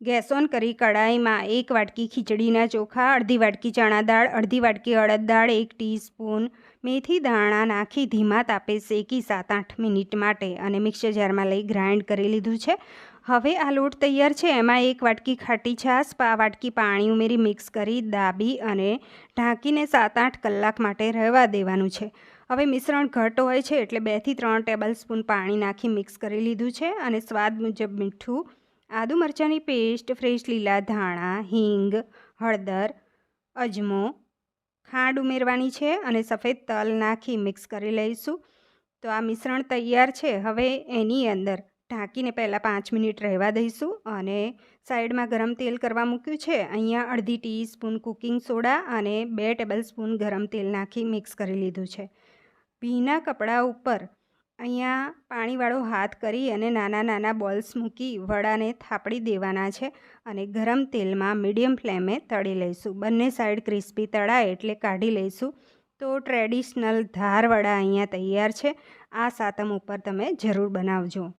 Gas on કરી કડાઈમાં એક વાટકી ખીચડીના ચોખા, અડધી વાટકી ચણા દાળ, અડધી વાટકી અડદ દાળ, એક ટીસ્પૂન મેથી દાણા નાખી ધીમા તાપે શેકી સાત આઠ મિનિટ માટે અને મિક્સર જારમાં લઈ ગ્રાઇન્ડ કરી લીધું છે. હવે આ લોટ તૈયાર છે. એમાં એક વાટકી ખાટી છાશ, પા વાટકી પાણી ઉમેરી મિક્સ કરી દાબી અને ઢાંકીને સાત આઠ કલાક માટે રહેવા દેવાનું છે. હવે મિશ્રણ ઘટ હોય છે એટલે બેથી ત્રણ ટેબલ સ્પૂન પાણી નાખી મિક્સ કરી લીધું છે અને સ્વાદ મુજબ મીઠું આદુ મરચાંની પેસ્ટ, ફ્રેશ લીલા ધાણા, હિંગ, હળદર, અજમો, ખાંડ ઉમેરવાની છે અને સફેદ તલ નાખી મિક્સ કરી લઈશું. તો આ મિશ્રણ તૈયાર છે. હવે એની અંદર ઢાંકીને પહેલાં પાંચ મિનિટ રહેવા દઈશું અને સાઈડમાં ગરમ તેલ કરવા મૂક્યું છે. અહીંયા અડધી ટીસ્પૂન કુકિંગ સોડા અને બે ટેબલ સ્પૂન ગરમ તેલ નાખી મિક્સ કરી લીધું છે. ભીના કપડા ઉપર અહીંયા પાણીવાળો હાથ કરી અને નાના નાના બોલ્સ મૂકી વડાને થાપડી દેવાના છે અને ગરમ તેલમાં મીડિયમ ફ્લેમે તળી લઈશું. બંને સાઈડ ક્રિસ્પી તળાય એટલે કાઢી લઈશું. તો ટ્રેડિશનલ ધારવડા અહીંયા તૈયાર છે. આ સાતમ ઉપર તમે જરૂર બનાવજો.